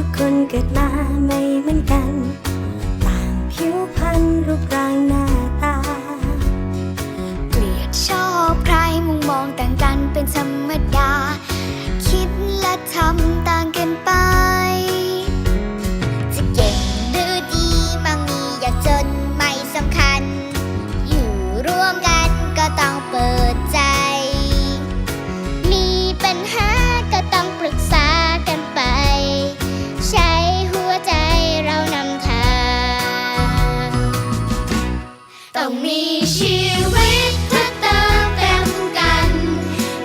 ทุกคนเกิดมาไม่เหมือนกัน ต่างผิวพรรณรูปร่างหน้าตา เกลียดชอบใครมุมมองต่างกันเป็นธรรมดา คิดและทำต่างกันไป ชีวิตเพื่อเติมเต็มกัน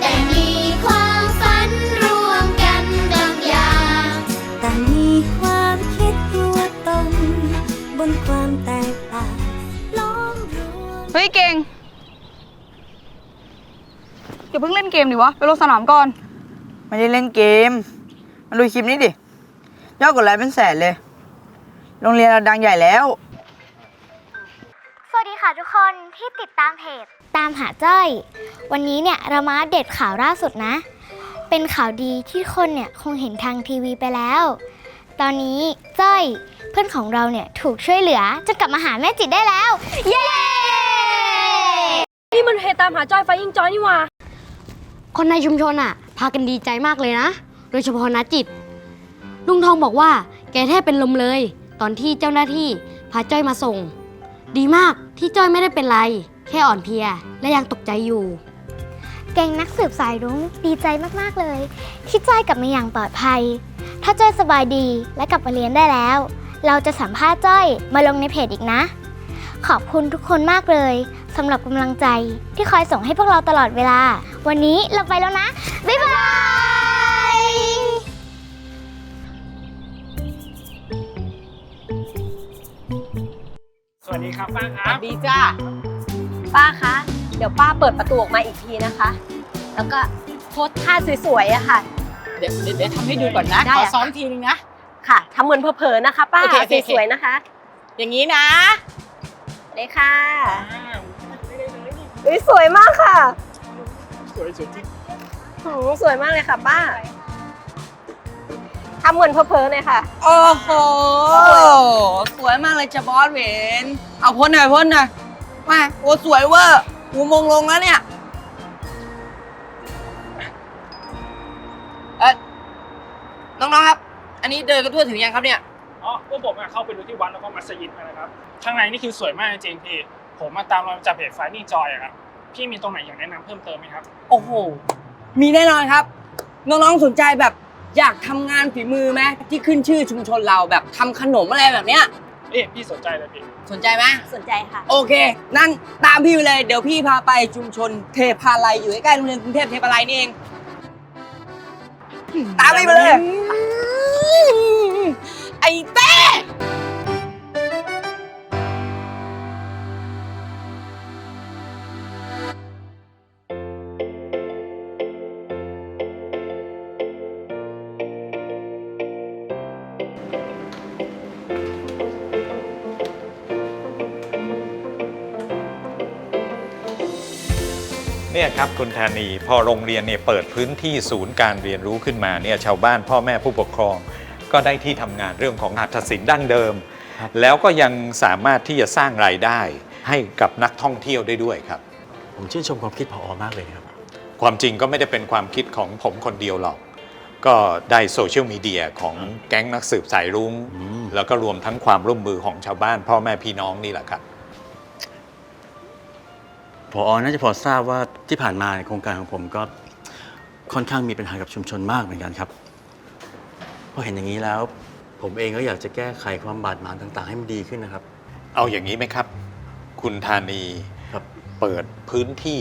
แต่มีความฝันร่วมกันบางอย่างต่างมีความคิดตัวตนบนความแตกต่างล้อมรวม เฮ้ยเก่งอย่าเพิ่งเล่นเกมดิวะ ไปลงสนามก่อน ไม่ได้เล่นเกม มาดูคลิปนี้ดิ ยอดกดไลค์เป็นแสนเลย โรงเรียนเราดังใหญ่แล้วสวัสดี ค่ะทุกคนที่ติดตามเพจตามหาจ้อย วันนี้เนี่ยเรามาอัปเดตข่าวล่าสุดนะ เป็นข่าวดีที่คนเนี่ยคงเห็นทางทีวีไปแล้ว ตอนนี้จ้อยเพื่อนของเราเนี่ยถูกช่วยเหลือจนกลับมาหาแม่จิตได้แล้ว เย้ นี่มันเพจตามหาจอยไฟยิงจอยนี่หว่า คนในชุมชนอะ พากันดีใจมากเลยนะ โดยเฉพาะนาจิต ลุงทองบอกว่า แกแทบเป็นลมเลย ตอนที่เจ้าหน้าที่พาจ้อยมาส่ง ดีมากที่จ้อยไม่ได้เป็นไร แค่อ่อนเพลียและยังตกใจอยู่ เก่งนักสืบสายรุ้งดีใจมากๆเลย ที่จ้อยกลับมาอย่างปลอดภัย ถ้าจ้อยสบายดีและกลับมาเรียนได้แล้ว เราจะสัมภาษณ์จ้อยมาลงในเพจอีกนะ ขอบคุณทุกคนมากเลยสำหรับกำลังใจที่คอยส่งให้พวกเราตลอดเวลา วันนี้เราไปแล้วนะ บ๊ายบาย วัสดีครับป้าครับดีจ้าป้าคะ เดี๋ยวป้าเปิดประตูออกมาอีกทีนะคะ แล้วก็โพสท่าสวยๆอะค่ะ เดี๋ยวเดี๋ยวเดี๋ยวทำให้ดูก่อนนะ ได้ขออะ ซ้อมทีนึงนะ ค่ะทำเหมือนเผลอๆนะคะ ป้าโอเคโอเคโอเค สวยๆนะคะอย่างนี้นะ เลยค่ะอุ๊ยสวยมากค่ะ สวยสุดที่หืมสวยมากเลยค่ะ ป้า ทำเหมือนเผลอๆเลยค่ะ โอ้โห สวยมากเลยจะบอสเวนเอาพ่นหน่อยพ่นหน่อยมาโอ้สวยเวอร์หูมงลงแล้วเนี่ยเอ๊ะน้องๆครับ อันนี้เดินกันทั่วถึงยังครับเนี่ย อ๋อพวกผมอะเข้าไปดูที่วัดแล้วก็มัสยิดมานะครับ ข้างในนี่คือสวยมากจริงๆพี่ ผมมาตามรอยจากเพจไฟนี่จอยอะครับ พี่มีตรงไหนอยากแนะนำเพิ่มเติมไหมครับ โอ้โห มีแน่นอนครับ น้องๆสนใจแบบ อยากทำงานฝีมือไหมที่ขึ้นชื่อชุมชนเราแบบทำขนมอะไรแบบเนี้ยเอ๊ะพี่สนใจเลยพี่ สนใจไหมสนใจค่ะ โอเค นั่นตามพี่ไปเลย เดี๋ยวพี่พาไปชุมชนเทพาลัยอยู่ใกล้ๆโรงเรียนกรุงเทพเทพาลัยนี่เอง ตามพี่ไปเลย ไอ้เต้ เนี่ยครับคุณธานีพอโรงเรียนเนี่ยเปิดพื้นที่ศูนย์การเรียนรู้ขึ้นมาเนี่ยชาวบ้านพ่อแม่ผู้ปกครอง ก็ได้ที่ทำงานเรื่องของหัตถศิลป์ดั้งเดิม แล้วก็ยังสามารถที่จะสร้างรายได้ให้กับนักท่องเที่ยวได้ด้วยครับ ผมชื่นชมความคิดพอมากเลยนะครับ ความจริงก็ไม่ได้เป็นความคิดของผมคนเดียวหรอก ก็ได้โซเชียลมีเดียของแก๊งนักสืบสายรุง้งอืมแล้วก็รวมทั้งความร่วมมือของชาวบ้าน พ่อแม่พี่น้องนี่แหละครับพอน่าจะพอทราบว่าที่ผ่านมาในโครงการของผมก็ค่อนข้างมีปัญหากับชุมชนมากเหมือนกันครับพอเห็นอย่างนี้แล้ว ผมเองก็อยากจะแก้ไขความบาดหมางต่าง ๆ ให้มันดีขึ้นนะครับ เอาอย่างนี้ไหมครับ คุณธานีครับเปิดพื้นที่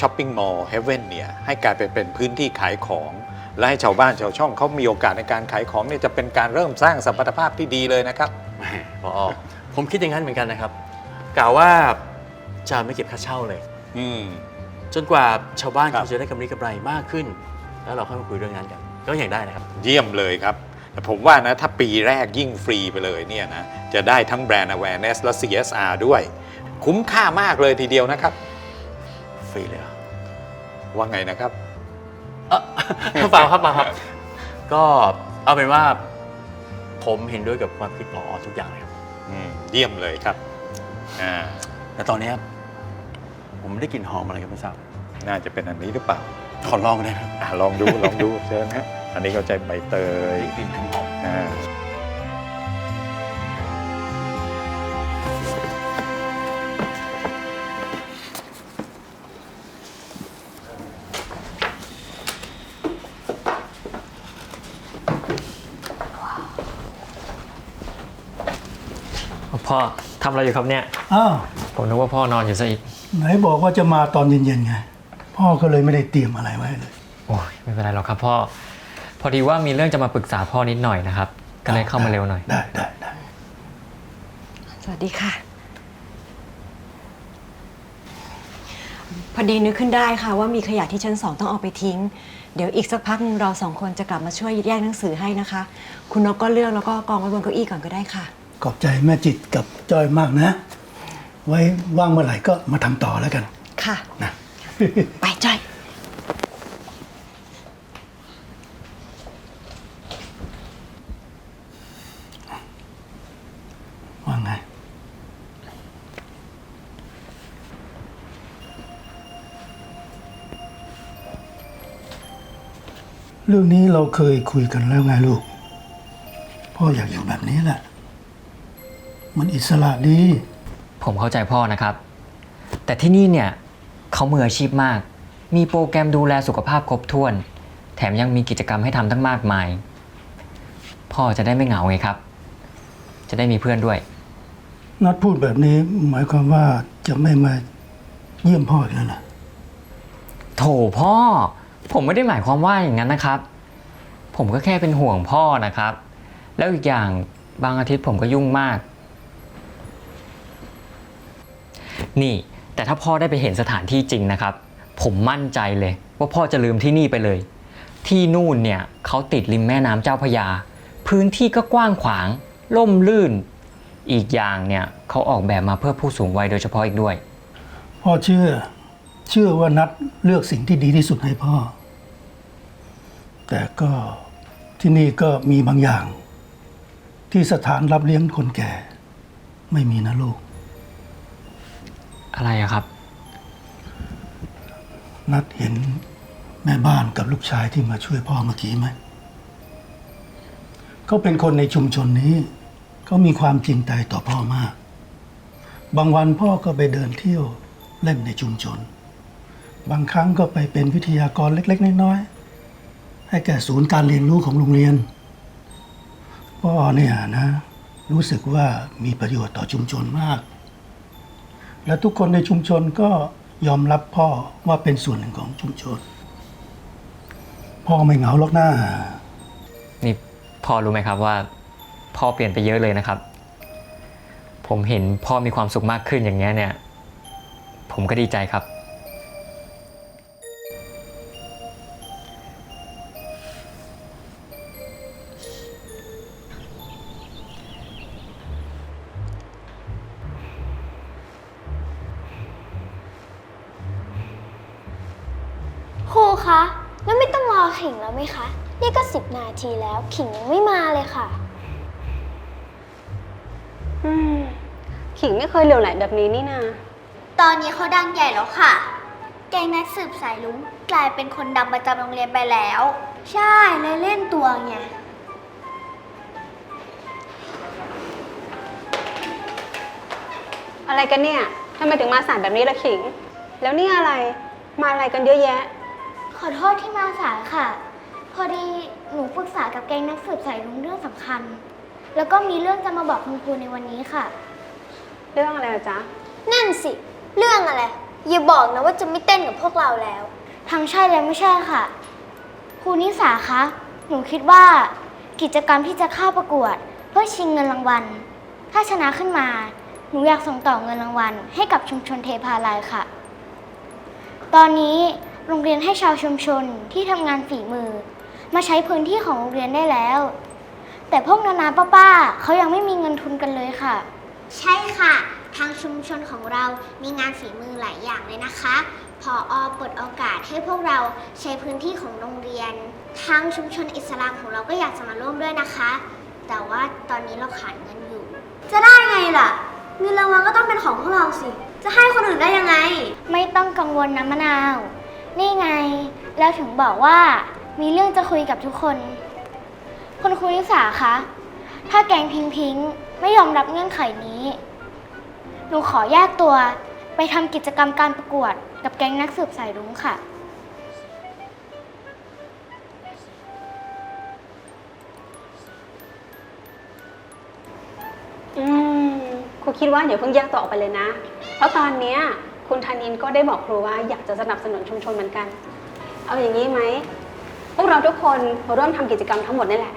ช้อปปิ้งมอลล์เฮเว่นเนี่ยให้กลายเป็นเป็นพื้นที่ขายของ และให้ชาวบ้านชาวช่องเขามีโอกาสในการขายของเนี่ยจะเป็นการเริ่มสร้างสัมพันธภาพที่ดีเลยนะครับ แหมพอผมคิดอย่างนั้นเหมือนกันนะครับกล่าวว่าจะไม่เก็บค่าเช่าเลย อืม จนกว่าชาวบ้านครับ เขาจะได้กำไรกำไรมากขึ้น แล้วเราค่อยมาคุยเรื่องนั้นกัน ก็อย่างได้นะครับ เยี่ยมเลยครับ แต่ผมว่านะ ถ้าปีแรกยิ่งฟรีไปเลยเนี่ยนะ จะได้ทั้งแบรนด์ awareness และ CSR ด้วย คุ้มค่ามากเลยทีเดียวนะครับ ฟรีเลยเหรอว่าไงนะครับ เอ่อเปล่าครับเปล่าครับ ก็เอาเป็นว่าผมเห็นด้วยกับความคิดพอทุกอย่างเลยครับ อืมเยี่ยมเลยครับอ่าแต่ตอนเนี้ยผมไม่ได้กลิ่นหอมอะไรก็ไม่ทราบน่าจะเป็นอันนี้หรือเปล่าขอลองได้ไหมครับอะลองดูลองดูเชิญฮะอันนี้ก็จะใบเตย กลิ่นหอม อ่า พ่อทำอะไรอยู่ครับเนี่ย อ้าวผมนึกว่าพ่อนอนอยู่ซะอีก ไหนบอกว่าจะมาตอนเย็นๆไง พ่อก็เลยไม่ได้เตรียมอะไรไว้เลย โอ้ยไม่เป็นไรหรอกครับพ่อ พอดีว่ามีเรื่องจะมาปรึกษาพ่อนิดหน่อยนะครับ ก็เลยเข้ามาเร็วหน่อย ได้ได้ได้สวัสดีค่ะ พอดีนึกขึ้นได้ค่ะว่ามีขยะที่ชั้นสองต้องเอาไปทิ้ง เดี๋ยวอีกสักพักหนึ่งเราสองคนจะกลับมาช่วยแยกหนังสือให้นะคะ คุณนกก็เลือกแล้วก็กองไว้บนเก้าอี้ก่อนก็ได้ค่ะ ขอบใจแม่จิตกับจอยมากนะ ไว้ว่างเมื่อไหร่ก็มาทำต่อแล้วกัน ค่ะ นะ ไปจ้อย ว่าไง เรื่องนี้เราเคยคุยกันแล้วไงลูก พ่ออยากอยู่แบบนี้แหละ มันอิสระดี ผมเข้าใจพ่อนะครับ แต่ที่นี่เนี่ยเขามืออาชีพมาก มีโปรแกรมดูแลสุขภาพครบถ้วน แถมยังมีกิจกรรมให้ทำตั้งมากมาย พ่อจะได้ไม่เหงาไงครับ จะได้มีเพื่อนด้วย นัดพูดแบบนี้หมายความว่าจะไม่มาเยี่ยมพ่ออีกแล้วนะโถพ่อ ผมไม่ได้หมายความว่าอย่างนั้นนะครับ ผมก็แค่เป็นห่วงพ่อนะครับ แล้วอีกอย่างบางอาทิตย์ผมก็ยุ่งมาก นี่ แต่ถ้าพ่อได้ไปเห็นสถานที่จริงนะครับ ผมมั่นใจเลยว่าพ่อจะลืมที่นี่ไปเลย ที่นู่นเนี่ยเขาติดริมแม่น้ำเจ้าพยา พื้นที่ก็กว้างขวาง ล่มลื่น อีกอย่างเนี่ยเขาออกแบบมาเพื่อผู้สูงวัยโดยเฉพาะอีกด้วย พ่อเชื่อ เชื่อว่านัดเลือกสิ่งที่ดีที่สุดให้พ่อ แต่ก็ที่นี่ก็มีบางอย่าง ที่สถานรับเลี้ยงคนแก่ ไม่มีนะลูก อะไรอะครับ นัดเห็นแม่บ้านกับลูกชายที่มาช่วยพ่อเมื่อกี้ไหม เขาเป็นคนในชุมชนนี้ เขามีความจริงใจต่อพ่อมาก บางวันพ่อก็ไปเดินเที่ยวเล่นในชุมชน บางครั้งก็ไปเป็นวิทยากรเล็ก ๆ น้อยๆ ให้แก่ศูนย์การเรียนรู้ของโรงเรียน พ่อเนี่ยนะ รู้สึกว่ามีประโยชน์ต่อชุมชนมาก และทุกคนในชุมชนก็ยอมรับพ่อว่าเป็นส่วนหนึ่งของชุมชน พ่อไม่เหงาหรอกหน้า นี่พ่อรู้ไหมครับว่า พ่อเปลี่ยนไปเยอะเลยนะครับ ผมเห็นพ่อมีความสุขมากขึ้นอย่างเงี้ยเนี่ย ผมก็ดีใจครับ ครูคะ แล้วไม่ต้องรอขิงแล้วไหมคะ นี่ก็สิบนาทีแล้วขิงยังไม่มาเลยค่ะ อืม ขิงไม่เคยเหลวไหลแบบนี้นี่นาตอนนี้เขาดังใหญ่แล้วค่ะ แกงนักสืบสายลุงกลายเป็นคนดังประจำโรงเรียนไปแล้ว ใช่เลยเล่นตัวไง อะไรกันเนี่ยทำไมถึงมาสายแบบนี้ละขิง แล้วนี่อะไร มาอะไรกันเยอะแยะข อโทษที่มาสายค่ะ พอดีหนูปรึกษากับแกงนักสืบสายลุงเรื่องสำคัญ แล้วก็มีเรื่องจะมาบอกคุณครูในวันนี้ค่ะ เรื่องอะไรอะจ๊ะ นั่นสิ เรื่องอะไร อย่าบอกนะว่าจะไม่เต้นกับพวกเราแล้ว ทั้งใช่และไม่ใช่ค่ะ ครูนิสาคะ หนูคิดว่ากิจกรรมที่จะเข้าประกวด เพื่อชิงเงินรางวัล ถ้าชนะขึ้นมา หนูอยากส่งต่อเงินรางวัล ให้กับชุมชนเทพาลัยค่ะ ตอนนี้ โรงเรียนให้ชาวชุมชนที่ทำงานฝีมือ มาใช้พื้นที่ของโรงเรียนได้แล้ว แต่พวกนานาป้าป้าๆเขายังไม่มีเงินทุนกันเลยค่ะ ใช่ค่ะ ทางชุมชนของเรามีงานฝีมือหลายอย่างเลยนะคะพออเปิดโอกาสให้พวกเราใช้พื้นที่ของโรงเรียน ทางชุมชนอิสลามของเราก็อยากจะมาร่วมด้วยนะคะ แต่แต่ว่าตอนนี้เราขาดเงินอยู่ จะได้ไงล่ะ เงินรางวัลก็ต้องเป็นของพวกเราสิ จะให้คนอื่นได้ยังไง ไม่ต้องกังวลนะมะนาว นี่ไง แล้วถึงบอกว่ามีเรื่องจะคุยกับทุกคน คุณครูลิสาคะ ถ้าแกงพิงพิงไม่ยอมรับเงื่อนไขนี้ หนูขอแยกตัวไปทำกิจกรรมการประกวด กับแก๊งนักสืบสายรุ้งค่ะ อืมครูคิดว่าอย่าเพิ่งแยกตัวออกไปเลยนะ เพราะตอนเนี้ย คุณธนินก็ได้บอกครูว่าอยากจะสนับสนุนชุมชนเหมือนกัน เอาอย่างนี้ไหม พวกเราทุกคนร่วมทำกิจกรรมทั้งหมดนี่แหละ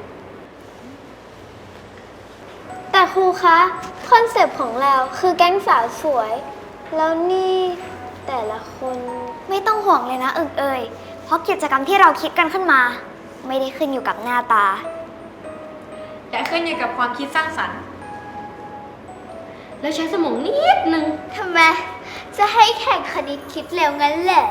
แต่ครูคะคอนเซปต์ของเราคือแก๊งสาวสวย แล้วนี่แต่ละคนไม่ต้องห่วงเลยนะเอิงเอยเพราะกิจกรรมที่เราคิดกันขึ้นมา ไม่ได้ขึ้นอยู่กับหน้าตา แต่ขึ้นอยู่กับความคิดสร้างสรรค์ แล้วใช้สมองนิดนึง ทำไม จะให้แข่งคณิตคิดเร็วงั้นเหรอ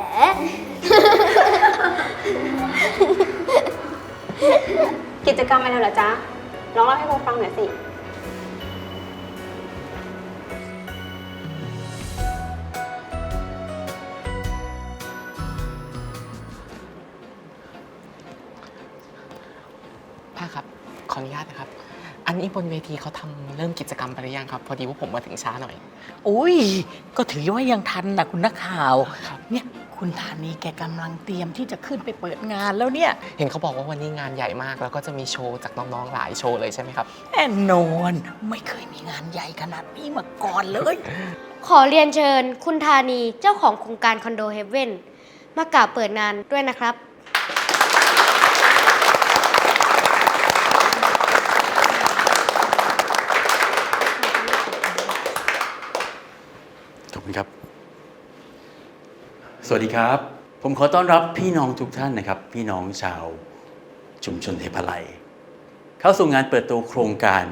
กิจกรรมอะไรเหรอจ๊ะลองเล่าให้ครูฟังหน่อยสิ ป้าครับ ขออนุญาตนะครับอั นนี้บนเวทีเขาทำเริ่มกิจกรรมไปหรือยังครับ พอดีว่าผมมาถึงช้าหน่อย อุ้ย ก็ถือว่ายังทันนะคุณนักข่าว เนี่ยคุณธานีแกกำลังเตรียมที่จะขึ้นไปเปิดงานแล้วเนี่ยเห็นเขาบอกว่าวันนี้งานใหญ่มาก แล้วก็จะมีโชว์จากน้องๆหลายโชว์เลยใช่ไหมครับ แน่นอนไม่เคยมีงานใหญ่ขนาดนี้มาก่อนเลย ขอเรียนเชิญคุณธานีเจ้าของโครงการคอนโดเฮเว่นมากล่าวเปิดงานด้วยนะครับ ครับ สวัสดีครับ ผมขอต้อนรับพี่น้องทุกท่านนะครับ พี่น้องชาวชุมชนเทพาลัยเข้าสู่งานเปิดตัวโครงการ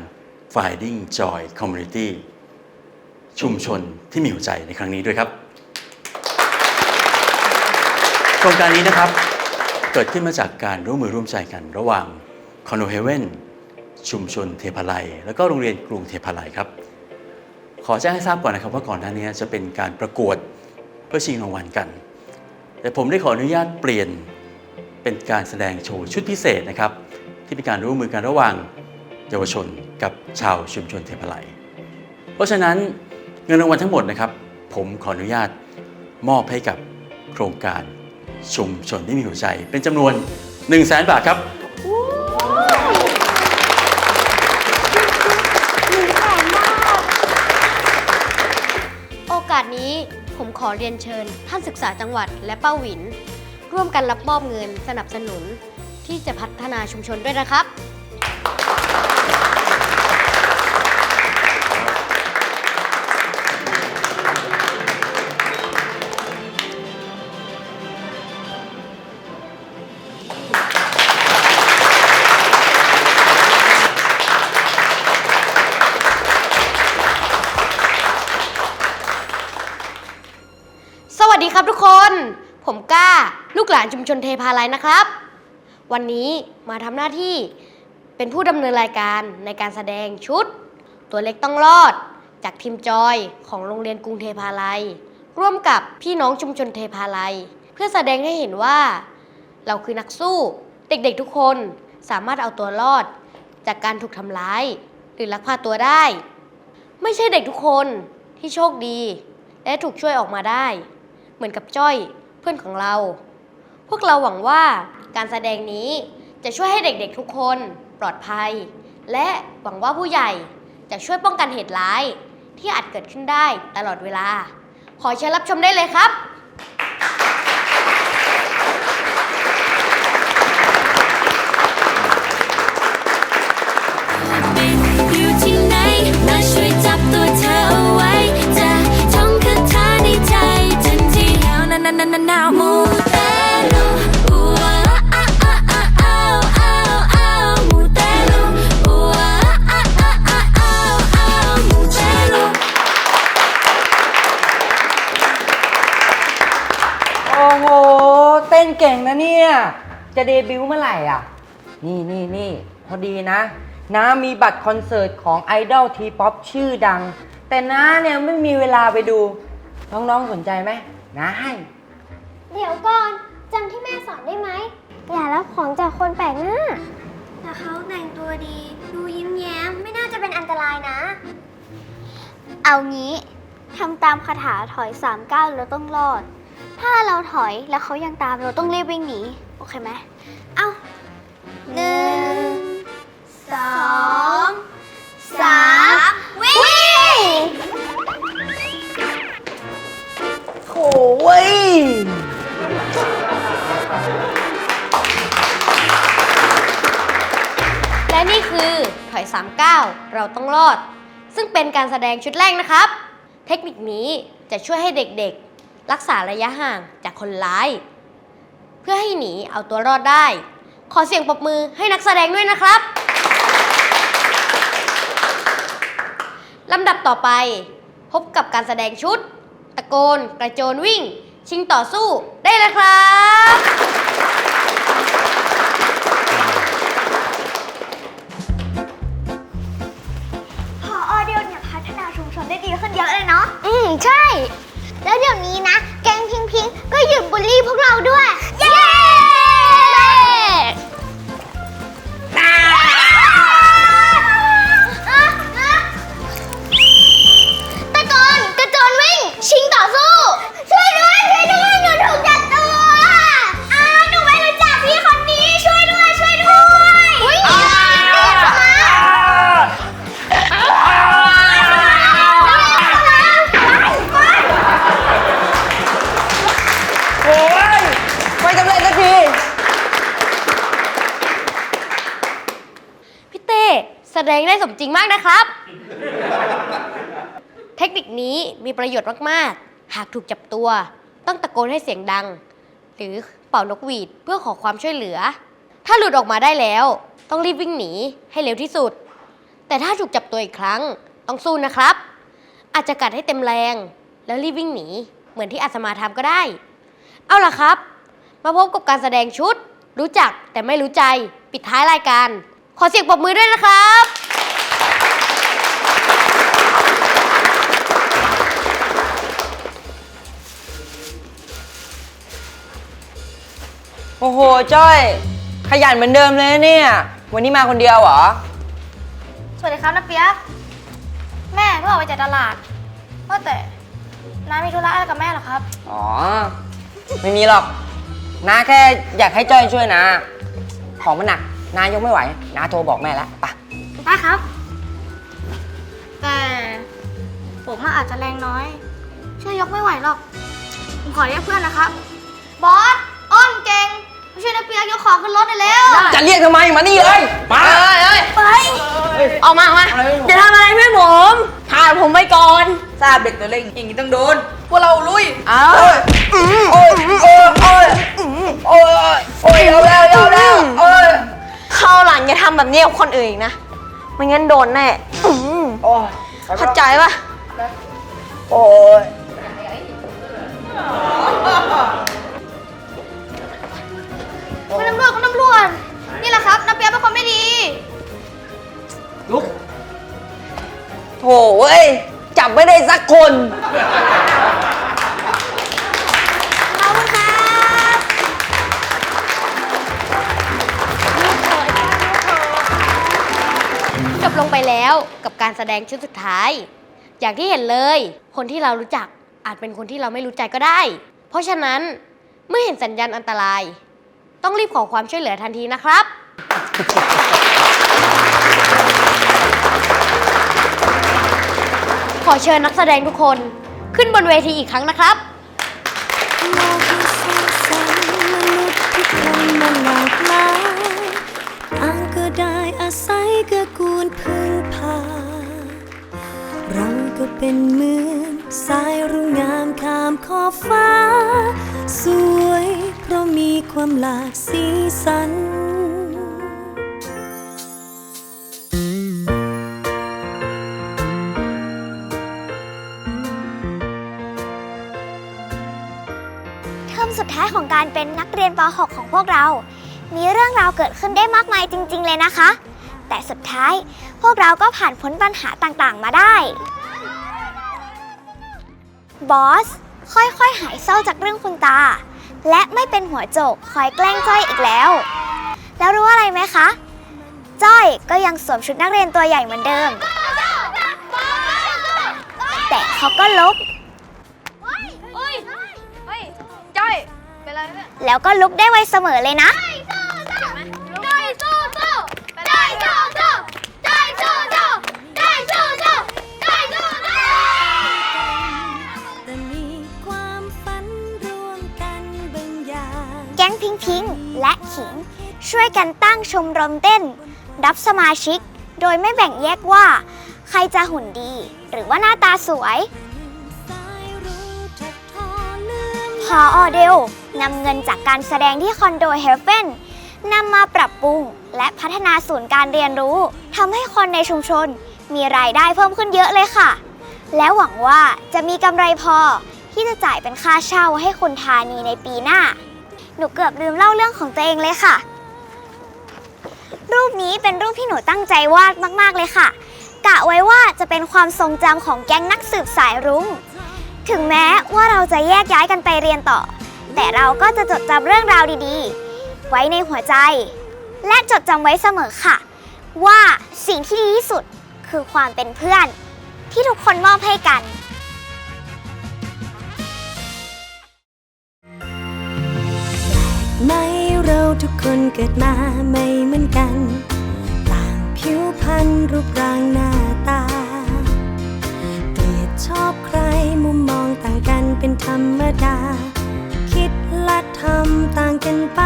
Finding Joy Community ชุมชนที่มีหัวใจในครั้งนี้ด้วยครับ โครงการนี้นะครับ เกิดขึ้นมาจากการร่วมมือร่วมใจกันระหว่าง c o n o h a v e n ชุมชนเทพาลัยและก็โรงเรียนกรุงเทพาลัยครับ ขอแจ้งให้ทราบก่อนนะครับว่าก่อนหน้านี้จะเป็นการประกวดเพื่อชิงรางวัลกัน แต่ผมได้ขออนุญาตเปลี่ยนเป็นการแสดงโชว์ชุดพิเศษนะครับ ที่เป็นการร่วมมือกันระหว่างเยาวชนกับชาวชุมชนเทพาลัยเพราะฉะนั้นเงินรางวัลทั้งหมดนะครับ ผมขออนุญาตมอบให้กับโครงการชุมชนที่มีหัวใจ เป็นจำนวน 1 0 0 0 0แบาทครับ อเรียนเชิญ ท่านศึกษาจังหวัดและเป้าหวิน ร่วมกันรับมอบเงินสนับสนุนที่จะพัฒนาชุมชนด้วยนะครับ ครับทุกคน ผมก้า ลูกหลานชุมชนเทพาลัยนะครับ วันนี้มาทำหน้าที่เป็นผู้ดำเนินรายการในการแสดงชุด ตัวเล็กต้องรอด จากทีมจอยของโรงเรียนกรุงเทพาลัย ร่วมกับพี่น้องชุมชนเทพาลัย เพื่อแสดงให้เห็นว่า เราคือนักสู้ เด็กๆทุกคนสามารถเอาตัวรอด จากการถูกทำร้าย หรือลักพาตัวได้ ไม่ใช่เด็กทุกคนที่โชคดี และถูกช่วยออกมาได้ เหมือนกับจ้อยเพื่อนของเรา พวกเราหวังว่าการแสดงนี้จะช่วยให้เด็กๆทุกคนปลอดภัย และหวังว่าผู้ใหญ่จะช่วยป้องกันเหตุร้าย ที่อาจเกิดขึ้นได้ตลอดเวลา ขอเชิญรับชมได้เลยครับ นานานานานามูเตลูอูอาอาอาอาอาอาอามูเตลูอูอาอาอาอาอาอามูเตลูโอ้โห เต้นเก่งนะเนี่ย จะเดบิวต์เมื่อไหร่อะ นี่นี่นี่พอดีนะ น้ามีบัตรคอนเสิร์ตของไอดอลทีป๊อปชื่อดัง แต่น้าเนี่ยไม่มีเวลาไปดู น้องๆสนใจไหมน้าให้ เดี๋ยวก่อนจำที่แม่สอนได้ไหม อย่ารับของจากคนแปลกหน้า แต่เขาแต่งตัวดี ดูยิ้มแย้ม ไม่น่าจะเป็นอันตรายนะ เอางี้ทำตามคาถาถอยสามก้าวเราต้องรอด ถ้าเราถอยแล้วเขายังตามเราต้องรีบวิ่งหนี โอเคไหม เอาหนึ่งสองสามวิ่ง โอ้ย และนี่คือถอย3ก้าเราต้องรอด ซึ่งเป็นการแสดงชุดแรกนะครับ เทคนิคนี้จะช่วยให้เด็กๆ รักษาระยะห่างจากคนร้าย เพื่อให้หนีเอาตัวรอดได้ ขอเสียงปรบมือให้นักแสดงด้วยนะครับลำดับต่อไป พบกับการแสดงชุด ตะโกน กระโจนวิ่ง ชิงต่อสู้ได้เลยครับ พออเดียวเนี่ยพัฒนาชุมชนได้ดีขึ้นเยอะเลยเนาะ อืม ใช่ แล้วเดี๋ยวนี้นะ แกงพิงพิงก็หยุดบูลลี่พวกเราด้วย เย้ จริงมากนะครับ เทคนิคนี้มีประโยชน์มาก ๆ หากถูกจับตัว ต้องตะโกนให้เสียงดัง หรือเป่านกหวีดเพื่อขอความช่วยเหลือ ถ้าหลุดออกมาได้แล้ว ต้องรีบวิ่งหนีให้เร็วที่สุด แต่ถ้าถูกจับตัวอีกครั้ง ต้องสู้นะครับ อาจจะกัดให้เต็มแรง แล้วรีบวิ่งหนี เหมือนที่อาสมาทำก็ได้ เอาล่ะครับ มาพบกับการแสดงชุด รู้จักแต่ไม่รู้ใจ ปิดท้ายรายการ ขอเสียงปรบมือด้วยนะครับ โอ้โหจ้อย ขยันเหมือนเดิมเลยนะเนี่ย วันนี้มาคนเดียวเหรอ สวัสดีครับน้าเปียก แม่เพิ่งออกไปจากตลาดว่าแต่น้ามีธุระอะไรกับแม่เหรอครับ อ๋อ ไม่มีหรอกน้าแค่อยากให้จ้อยช่วยนะ ของมันหนักน้ายกไม่ไหวน้าโทรบอกแม่แล้วไปะได้ครับ แต่ผมอะอาจจะแรงน้อย ช่วยยกไม่ไหวหรอก ผมขอเรียกเพื่อนนะครับ บอส อ้นเก่ง มาช่วยนักเปียกยกของขึ้นรถหน่อยเร็วจะเรียกทำไมมานี่เลยมา ไปออกมาออกมาจะทำอะไรเพื่อนผมพาผมไปก่อนทราบเด็กตัวเล็กอย่างนี้ต้องโดน พวกเราลุยอ้าวโอ้ยโอ้ยโอ้ยโอ้ยโอ้ยโอ้ยเอาแล้วเอาแล้วโอ้ยเข้าหลังอย่าทำแบบนี้กับคนอื่นอีกนะ ไม่งั้นโดนแน่อื้อหือโอ้ยเข้าใจปะโอ้ย สดงชุดสุดท้าย อย่างที่เห็นเลย คนที่เรารู้จักอาจเป็นคนที่เราไม่รู้ใจก็ได้ เพราะฉะนั้นเมื่อเห็นสัญญาณอันตราย ต้องรีบขอความช่วยเหลือทันทีนะครับ ขอเชิญนักแสดงทุกคนขึ้นบนเวทีอีกครั้งนะครับ โลกที่สร้างสรรค์มนุษย์ทุกคนมันหลากลาย ก็เป็นเหมือนสายรุ่งงามข้ามขอบฟ้า สวยเพราะมีความหลากสีสันเทอมสุดท้ายของการเป็นนักเรียนป .6 ของพวกเรา มีเรื่องราวเกิดขึ้นได้มากมายจริง ๆ เลยนะคะ แต่สุดท้ายพวกเราก็ผ่านพ้นปัญหาต่างๆ มาได้ บอส ค่อยๆ หายเศร้าจากเรื่องคุณตา และไม่เป็นหัวโจกคอยแกล้งจ้อยอีกแล้ว แล้วรู้อะไรไหมคะ จ้อยก็ยังสวมชุดนักเรียนตัวใหญ่เหมือนเดิม แต่เขาก็ลบจ้อย เป็นไรเนี่ย แล้วก็ลุกได้ไวเสมอเลยนะ พิงพิงและขิง ช่วยกันตั้งชมรมเต้น รับสมาชิก โดยไม่แบ่งแยกว่า ใครจะหุ่นดี หรือว่าหน้าตาสวย พออเดลนำเงินจากการแสดงที่คอนโดเฮลเฟนนำมาปรับปรุง และพัฒนาศูนย์การเรียนรู้ทำให้คนในชุมชน มีรายได้เพิ่มขึ้นเยอะเลยค่ะ และหวังว่าจะมีกำไรพอที่จะจ่ายเป็นค่าเช่าให้คุณธานีในปีหน้า นูเกือบลืมเล่าเรื่องของตัวเองเลยค่ะ รูปนี้เป็นรูปที่หนูตั้งใจวาดมากๆเลยค่ะ กะไว้ว่าจะเป็นความทรงจำของแก๊งนักสืบสายรุ้ง ถึงแม้ว่าเราจะแยกย้ายกันไปเรียนต่อ แต่เราก็จะจดจำเรื่องราวดีๆ ไว้ในหัวใจ และจดจำไว้เสมอค่ะ ว่าสิ่งที่ดีที่สุดคือความเป็นเพื่อน ที่ทุกคนมอบให้กัน ไม่เราทุกคนเกิดมาไม่เหมือนกัน ต่างผิวพรรณรูปร่างหน้าตา เกลียดชอบใครมุมมองต่างกันเป็นธรรมดา คิดและทำต่างกันไป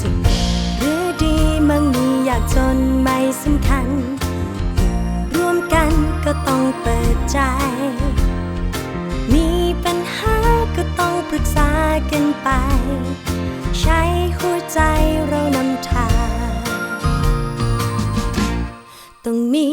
จะเก่งหรือดีมั่งมีอยากจนไม่สำคัญอยู่ร่วมกันก็ต้องเปิดใจ มีปัญหา ก็ต้องปรึกษากันไป ใช้หัวใจเรานำทางต้องมี